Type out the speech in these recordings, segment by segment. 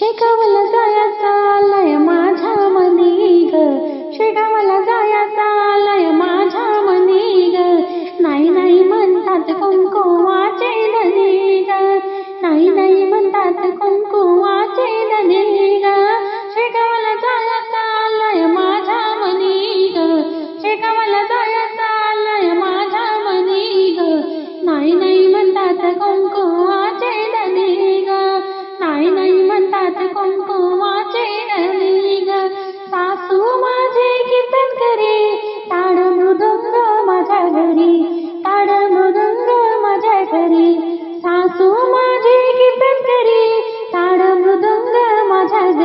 शेगावला जायचा लय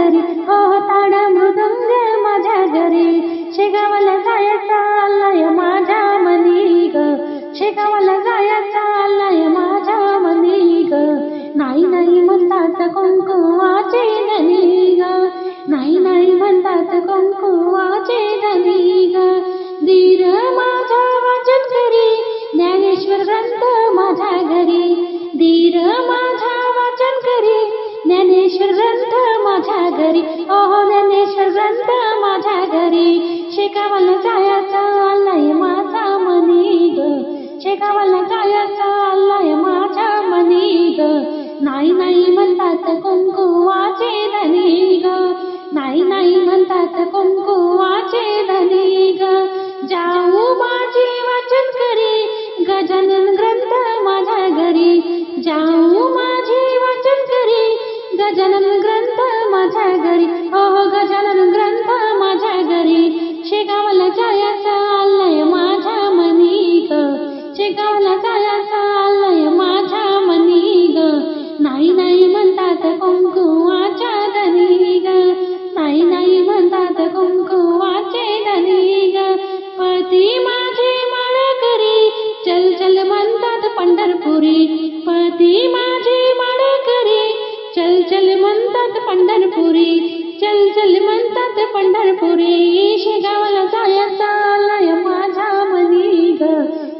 घरी हो ताड मृदंग माझ्या घरी। शेगावला जायचा लय माझ्या मनी ग। शेगावला जायचा लय माझ्या मनी ग। नाही नाही म्हणतात कुंकुवाचे धनी ग। नाही नाही म्हणतात कुंकुवाचे धनी ग। धीर माझा वाचन करी ज्ञानेश्वर ग्रंथ माझ्या घरी माझ्या घरी. ओहो ज्ञानेश्वर ग्रंथ माझ्या घरी. शेकावाला जायचा आलाय माझा मनी ग. शेकावाला जायचा आलाय माझ्या मनी ग. नाही नाही म्हणतात कुंकुवाचे धनी ग. नाही नाही म्हणतात कुंकुवाचे धनी ग. जाऊ माझे वाचन करी. गजानन चल म्हणतात पंढरपुरी चल चल म्हणतात पंढरपुरी. शेगावाला जायचा लय माझ्या मनी ग.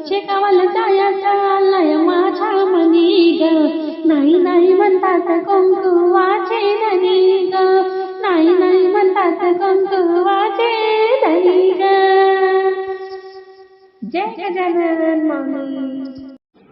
शेगावाला जायचा लय माझ्या मनी ग. नाही नाही म्हणतात कुंकुवाचे धनी ग. नाही नाही म्हणतात कुंकुवाचे धनी ग. जय गजानन मामी